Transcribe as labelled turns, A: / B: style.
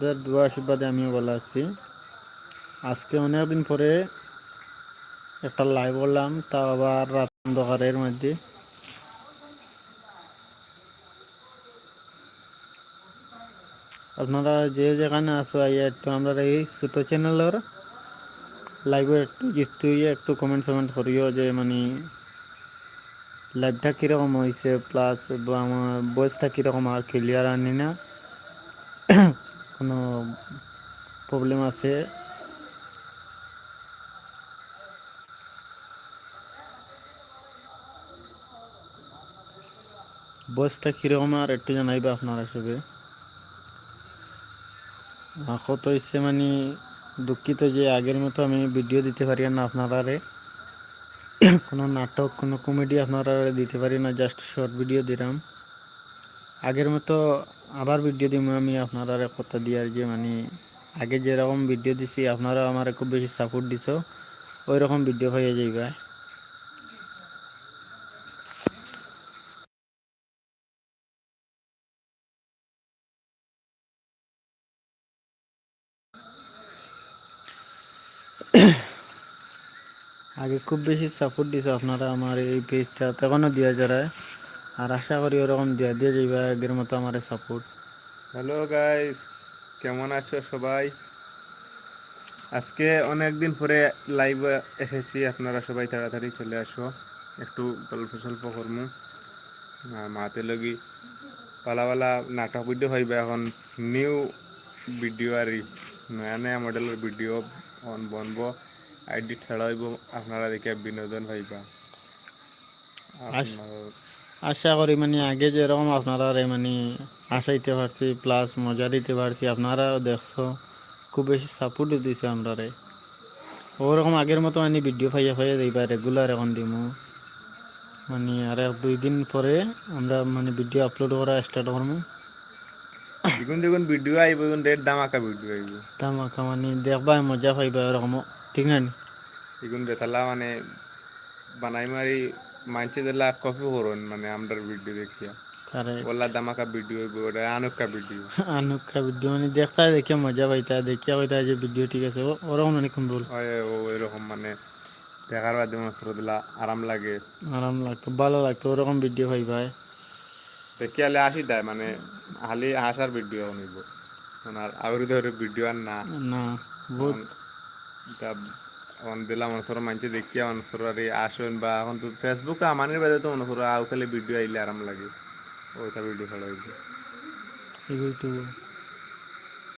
A: আপনাদের দোয়া আশীর্বাদে আমিও ভালো আছি। আজকে অনেকদিন পরে একটা লাইভ করলাম, তাও আবার রাত অন্ধকারের মধ্যে। আপনারা যে যেখানে আসো একটু আমরা এই ছোট চ্যানেলের লাইভে একটু জিতু একটু কমেন্ট সমেন্ট করিও যে মানে লাইভটা কীরকম হয়েছে প্লাস আমার বয়সটা কীরকম আর ক্লিয়ার আনি না। কোনো প্রবলেম আছে? বয়সটা কীরকম আর একটু জানাইবে আপনার সবে কত হচ্ছে মানে দুঃখিত যে আগের মতো আমি ভিডিও দিতে পারি না আপনারা কোনো নাটক, কোনো কমেডি আপনারা দিতে পারি না জাস্ট শর্ট ভিডিও দিলাম। আগের মতো আবার ভিডিও দিব আমি আপনারা কথা দিয়ার যে মানে আগে যেরকম ভিডিও দিছি আপনারা আমার খুব বেশি সাপোর্ট দিছ ওই রকম ভিডিও হয়ে যাইবা। আগে খুব বেশি সাপোর্ট দিছে আপনারা আমার এই পেজটা তখনও দিয়া যায় আর আশা করি ওরকম দিয়া দিয়ে যাইবা আগের মতো আমার সাপোর্ট
B: হ্যালো গাইস কেমন আছো সবাই? আজকে অনেক দিন পরে লাইভ এসেছি আপনারা সবাই তাড়াতাড়ি চলে আসো। একটু গল্প সল্প করমু। মাতে লগি পালা পালা নাটক ভিডিও হইবে এখন। নিউ ভিডিও আর নয়া নয়া মডেলের ভিডিও বনব। আইডি ছাড়া হইব আপনারা দেখে বিনোদন হইবা।
A: আশা করি মানে আগে যেরকম আপনারা রে মানে আসাইতে পারছি প্লাস মজা দিতে পারছি আপনারাও দেখছ। খুব বেশি সাপোর্ট দিছে আমরা রে। ওরকম আগের মতো মানে ভিডিও ফাইয়া ফাইয়া দিবা রেগুলার এখন দিমু। মানে আর এক দুই দিন পরে আমরা মানে ভিডিও আপলোড করা স্টার্ট করব
B: যখন যখন ভিডিও আইব তখন রেট দামাকা ভিডিও আইব।
A: তামাকা মানে দেখবা মজা পাইবা এরকম। ঠিক না নি?
B: এগুন বেতালা মানে বানাই মারি মানছে দিলা কপি করুন মানে আমরার ভিডিও দেখিয়া ওলা দামাকা ভিডিও ওটা আনুকা ভিডিও
A: আনুকা ভিডিও মানে দেখতা দেখে মজা পাইতা দেখিয়া কইতা যে ভিডিও ঠিক আছে। ওরকম অনেকক্ষণ বল?
B: হয় ও এরকম মানে দেখার বাদে মনে দিলা আরাম লাগে।
A: আরাম লাগতো ভালো লাগতো ওরকম ভিডিও পাইবা
B: দেখিয়ালে আসি দেয় মানে হালি হাসার ভিডিও নিব। আর আগুরি ধরে ভিডিও আর না।
A: না বহুত
B: অন দিলাম অনুসর মানছে দেখিয়া অনুসর আর আসুন বা এখন তো ফেসবুকে আমানের বাদে তো অনুসর আউ খালি ভিডিও আইলে আরাম লাগে। ওইটা ভিডিও ভালো
A: হয়েছে